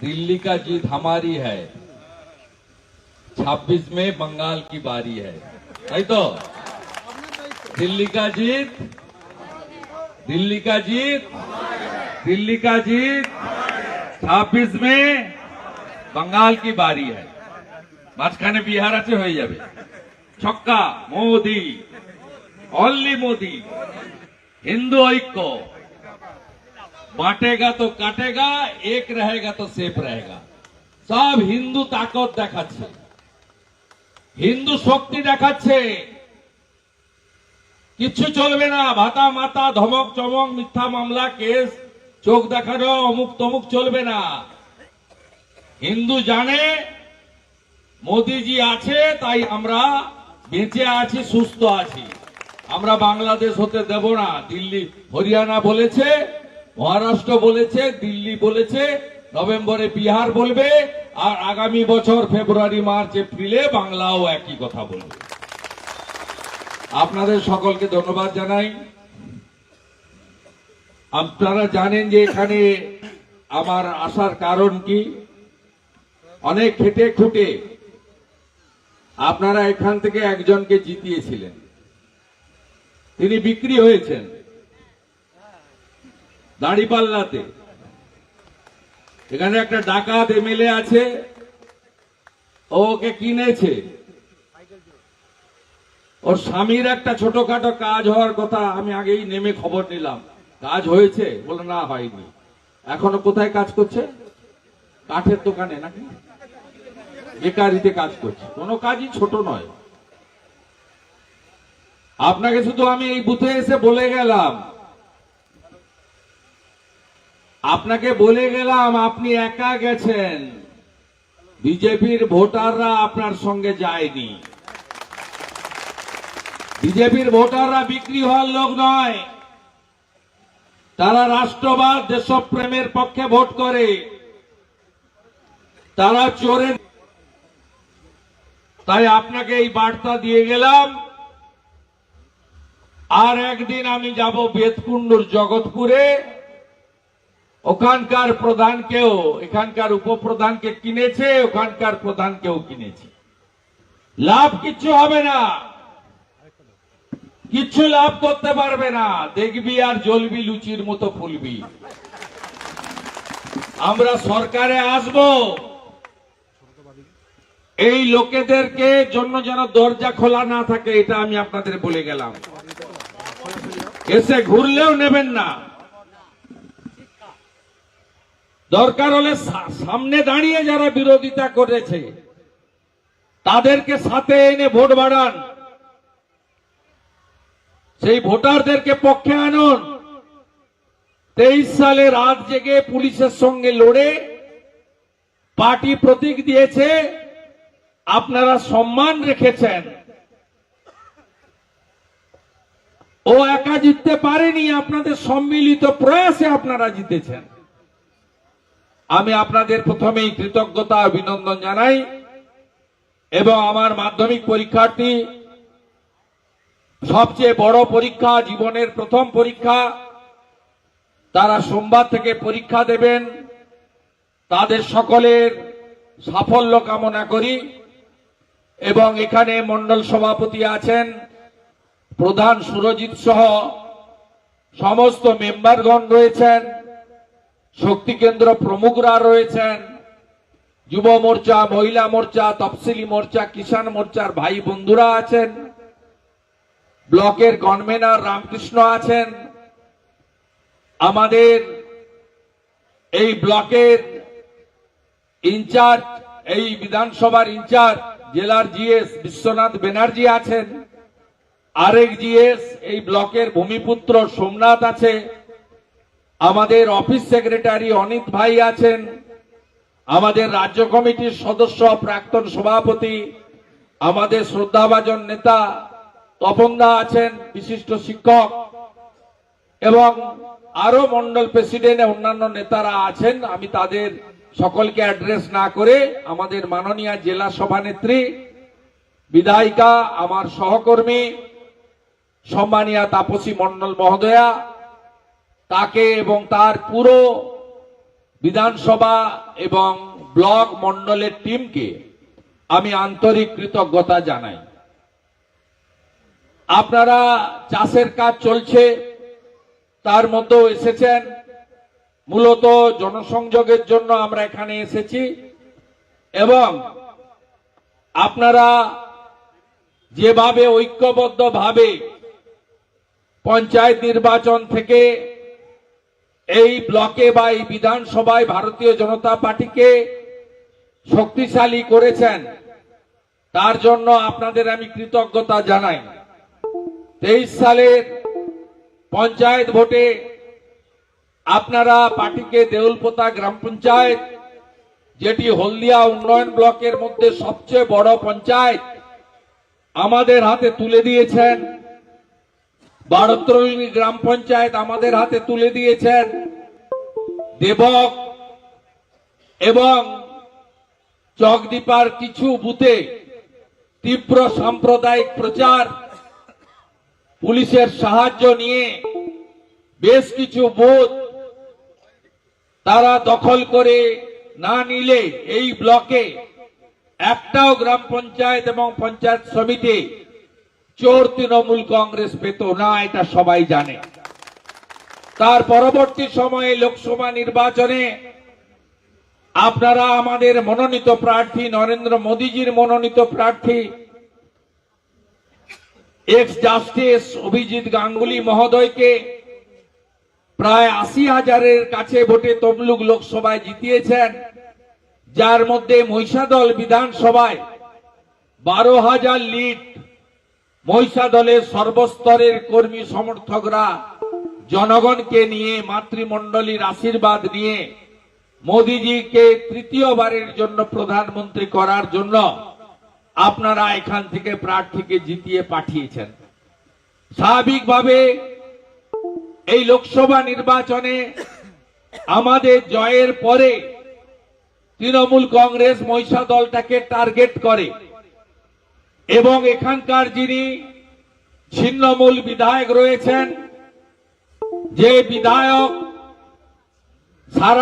दिल्ली का जीत हमारी है 26 में बंगाल की बारी है नहीं तो दिल्ली का जीत दिल्ली का जीत दिल्ली का जीत 26 में বাঙ্গাল কি বাড়ি হয় মাঝখানে বিহার আছে হয়ে যাবে ছক্কা মোদি অনলি মোদি হিন্দু ঐক্য বাটেগা তো কাটেগা এক রেগা তো সেফ রেগা সব হিন্দু তাকত দেখাচ্ছে হিন্দু শক্তি দেখাচ্ছে কিচ্ছু চলবে না ভাতা মাতা ধমক চমক মিথ্যা মামলা কেস চোখ দেখানো অমুক তমুক চলবে না হিন্দু জানে মোদিজি আছে তাই আমরা বেঁচে আছি সুস্থ আছি আমরা বাংলাদেশ হতে দেব না দিল্লি হরিয়ানা বলেছে মহারাষ্ট্র বলেছে, দিল্লি বলেছে, নভেম্বরে বিহার বলবে, আর আগামী বছর ফেব্রুয়ারি, মার্চ, এপ্রিলে বাংলাও একই কথা বলবে। আপনাদের সকলকে ধন্যবাদ জানাই। আপনারা জানেন যে এখানে আমার আসার কারণ কি? অনেক খেটে খুঁটে আপনারা এখান থেকে একজনকে জিতিয়েছিলেন। তিনি বিক্রি হয়েছেন। দাড়িপাল্লাতে এখানে একটা ডাকাত এমএলএ আছে ওকে কিনেছে। ওর স্বামীর একটা ছোটখাটো কাজ হওয়ার কথা আমি আগেই নেমে খবর নিলাম। কাজ হয়েছে? বলে না, হয়নি। এখনও কোথায় কাজ করছে? কাঠের দোকানে নাকি? বেকারিতে কাজ করছে। কোনো কাজই ছোট নয়। আপনাকে শুধু আমি এই বুথে এসে বলে গেলাম আপনাকে বলে গেলাম, আপনি একা গেছেন। বিজেপির ভোটাররা আপনার সঙ্গে যায়নি। বিজেপির ভোটাররা বিক্রি হওয়ার লোক নয়। তারা রাষ্ট্রবাদ, দেশপ্রেমের পক্ষে ভোট করে। তারা চোরের তাই আপনাকে এই বার্তা দিয়ে গেলাম, আর একদিন আমি যাব বেতকুণ্ডুর জগৎপুরে। ওখানকার প্রধানকেও, এখানকার উপপ্রধানকে কিনেছে, ওখানকার প্রধানকেও কিনেছে। লাভ কিচ্ছু হবে না। কিচ্ছু লাভ করতে পারবে না। দেখবি আর জ্বলবি লুচির মতো ফুলবি। আমরা সরকারে আসব। এই লোকেদেরকে জন্য যেন দরজা খোলা না থাকে, এটা আমি আপনাদের বলে গেলাম। এসে ঘুরলেও নেবেন না। দরকার হলে সামনে দাঁড়িয়ে যারা বিরোধিতা করেছে, তাদেরকে সাথে এনে ভোট বাড়ান। সেই ভোটারদেরকে পক্ষে আনুন। তেইশ সালে রাত জেগে পুলিশের সঙ্গে লড়ে পার্টি প্রতীক দিয়েছে, আপনারা সম্মান রেখেছেন। ও একা জিততে পারেনি, আপনাদের সম্মিলিত প্রয়াসে আপনারা জিতেছেন। আমি আপনাদের প্রথমেই কৃতজ্ঞতা, অভিনন্দন জানাই এবং আমার মাধ্যমিক পরীক্ষার্থী, সবচেয়ে বড় পরীক্ষা, জীবনের প্রথম পরীক্ষা, তারা সোমবার থেকে পরীক্ষা দেবেন। তাদের সকলের সাফল্য কামনা করি এবং এখানে মন্ডল সভাপতি আছেন প্রধান সুরজিৎ সহ সমস্ত মেম্বারগণ রয়েছেন। শক্তি কেন্দ্র প্রমুখরা রয়েছেন। যুব মোর্চা, মহিলা মোর্চা, তফসিলি মোর্চা, কিষাণ মোর্চার ভাই বন্ধুরা আছেন। ব্লকের কনভেনার রামকৃষ্ণ আছেন। আমাদের এই ব্লকের ইনচার্জ, এই বিধানসভার ইনচার্জ জেলার জিএস বিশ্বনাথ ব্যানার্জি আছেন। আরেক জিএস, এই ব্লকের ভূমিপুত্র সোমনাথ আছে। আমাদের অফিস সেক্রেটারি অনিত ভাই আছেন, আমাদের রাজ্য কমিটির সদস্য প্রাক্তন সভাপতি, আমাদের শ্রদ্ধাভাজন নেতা তপনদা আছেন, বিশিষ্ট শিক্ষক, এবং আরও মন্ডল প্রেসিডেন্ট অন্যান্য নেতারা আছেন। আমি তাদের সকলকে অ্যাড্রেস না করে আমাদের মাননীয় জেলা সভানেত্রী, বিধায়িকা, আমার সহকর্মী, সম্মানীয় তাপসী মন্ডল মহোদয়া তাকে এবং তার পুরো বিধানসভা এবং ব্লক মন্ডলের টিমকে আমি আন্তরিক কৃতজ্ঞতা জানাই। আপনারা চাষের কাজ চলছে, তার মধ্যেও এসেছেন। মূলত জনসংযোগের জন্য আমরা এখানে এসেছি এবং আপনারা যেভাবে ঐক্যবদ্ধভাবে পঞ্চায়েত নির্বাচন থেকে এই ব্লকে বা এই বিধানসভায় ভারতীয় জনতা পার্টিকে শক্তিশালী করেছেন। তার জন্য আপনাদের আমি কৃতজ্ঞতা জানাই। তেইশ সালের পঞ্চায়েত ভোটে আপনারা পার্টিকে দেউলপোতা গ্রাম পঞ্চায়েত, যেটি হলদিয়া উন্নয়ন ব্লকের মধ্যে সবচেয়ে বড় পঞ্চায়েত, আমাদের হাতে তুলে দিয়েছেন। বারোত্তরী গ্রাম পঞ্চায়েত আমাদের হাতে তুলে দিয়েছেন দেবক এবং চকদীপার কিছু বুথে তীব্র সাম্প্রদায়িক প্রচার, পুলিশের সাহায্য নিয়ে বেশ কিছু বুথ তারা দখল করে না নিলে এই ব্লকে একটাও গ্রাম পঞ্চায়েত এবং পঞ্চায়েত সমিতি চোর তৃণমূল কংগ্রেস পেত না, এটা সবাই জানে। তার পরবর্তী সময়ে লোকসভা নির্বাচনে আপনারা আমাদের মনোনীত প্রার্থী, নরেন্দ্র মোদীজির মনোনীত প্রার্থী এক্স জাস্টিস অভিজিৎ গাঙ্গুলি মহোদয়কে প্রায় আশি হাজারের কাছে ভোটে তমলুক লোকসভায় জিতিয়েছেন, যার মধ্যে মহিষাদল বিধানসভায় বারো হাজার লিড মহিষা দলের সর্বস্তরের কর্মী সমর্থকরা জনগণকে নিয়ে, মাতৃমণ্ডলীর আশীর্বাদ নিয়ে মোদিজিকে তৃতীয়বারের জন্য প্রধানমন্ত্রী করার জন্য আপনারা এখান থেকে প্রার্থীকে জিতিয়ে পাঠিয়েছেন। স্বাভাবিকভাবে এই লোকসভা নির্বাচনে আমাদের জয়ের পরে তৃণমূল কংগ্রেস মহিষা দলটাকে টার্গেট করে। এবং এখানকার যিনি ছিন্নমূল বিধায়ক রয়েছেন যে বিধায়ক সারা